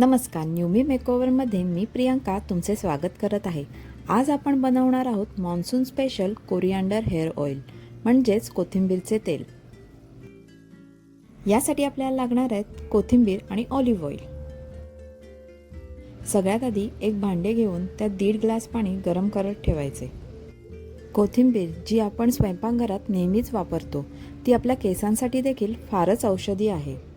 नमस्कार न्यूमी मेकओव्हरमध्ये मी प्रियांका तुमचे स्वागत करत आहे. आज आपण बनवणार आहोत monsoon special coriander hair oil म्हणजेच कोथिंबीरचे तेल. यासाठी आपल्याला लागणार आहेत कोथिंबीर आणि ऑलिव्ह ऑइल. सगळ्यात आधी एक भांडे घेऊन त्यात दीड ग्लास पाणी गरम करत ठेवायचे. कोथिंबीर जी आपण स्वयंपाकघरात नेहमीच वापरतो ती आपल्या केसांसाठी देखील फारच औषधी आहे.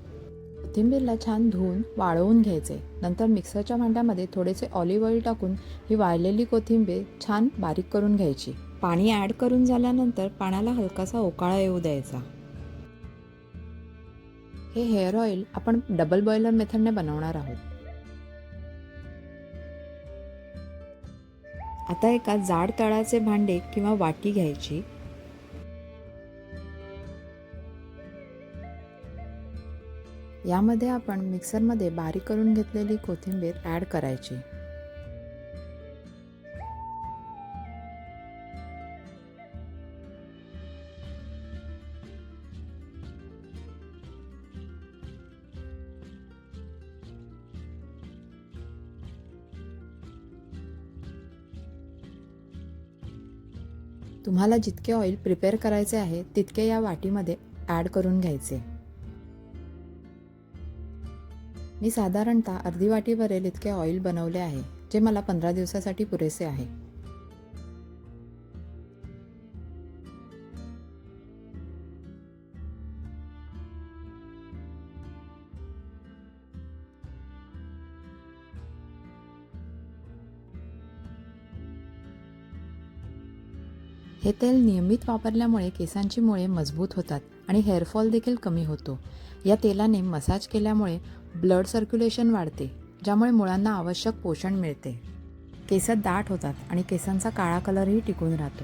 कोथिंबीरला छान धुवून वाळवून घ्यायचे. नंतर मिक्सरच्या भांड्यामध्ये थोडेसे ऑलिव्ह ऑइल टाकून ही वाळलेली कोथिंबीर छान बारीक करून घ्यायची. पाणी ॲड करून झाल्यानंतर पाण्याला हलकासा ओकाळा येऊ द्यायचा. हे हेअर ऑइल आपण डबल बॉयलर मेथडने बनवणार आहोत. आता एका जाड तळाचे भांडे किंवा वाटी घ्यायची. यामध्ये आपण मिक्सरमध्ये बारीक करून घेतलेली कोथिंबीर ॲड करायची. तुम्हाला जितके ऑइल प्रिपेअर करायचे आहे तितके या वाटीमध्ये ॲड करून घ्यायचे. मी साधारणतः अर्धी वाटीवरील इतके ऑइल बनवले आहे जे मला पंधरा दिवसासाठी पुरेसे आहे. हे तेल नियमित वापरल्यामुळे केसांची मुळे मजबूत होतात आणि हेअरफॉल देखील कमी होतो. या तेलाने मसाज केल्यामुळे ब्लड सर्क्युलेशन वाढते ज्यामुळे मुळांना आवश्यक पोषण मिळते. केस दाट होतात आणि केसांचा काळा कलरही टिकून राहतो.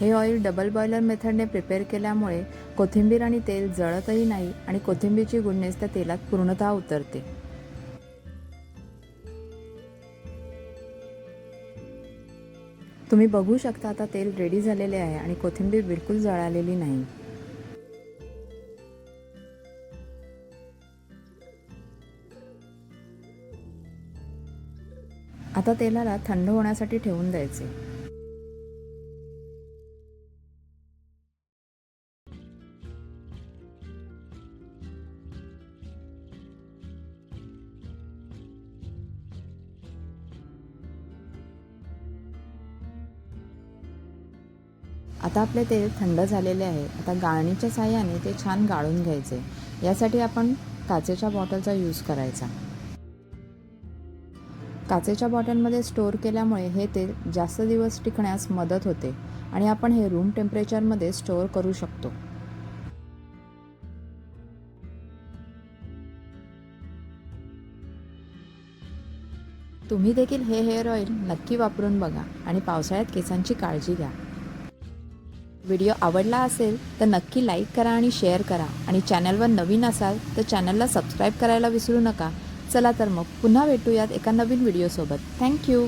हे ऑइल डबल बॉयलर मेथडने प्रिपेअर केल्यामुळे कोथिंबीर आणि तेल जळतही नाही आणि कोथिंबीरची गुडनेस त्या तेलात पूर्णतः उतरते. तुम्ही बघू शकता आता तेल रेडी झालेले आहे आणि कोथिंबीर बिलकुल जळालेली नाही. आता तेलाला थंड होण्यासाठी ठेवून द्यायचे. आता आपले तेल थंड झालेले आहे. आता गाळणीच्या साह्याने ते छान गाळून घ्यायचे. यासाठी आपण काचेच्या बॉटलचा यूज करायचा. काचेच्या बॉटलमध्ये स्टोअर केल्यामुळे हे तेल जास्त दिवस टिकण्यास मदत होते आणि आपण हे रूम टेम्परेचरमध्ये स्टोअर करू शकतो. तुम्ही देखील हे हेअर ऑइल नक्की वापरून बघा आणि पावसाळ्यात केसांची काळजी घ्या. व्हिडिओ आवडला असेल तर नक्की लाईक करा आणि शेअर करा. आणि चॅनलवर नवीन असाल तर चॅनलला सबस्क्राईब करायला विसरू नका. चला तर मग पुन्हा भेटूयात एका नवीन व्हिडिओसोबत थँक्यू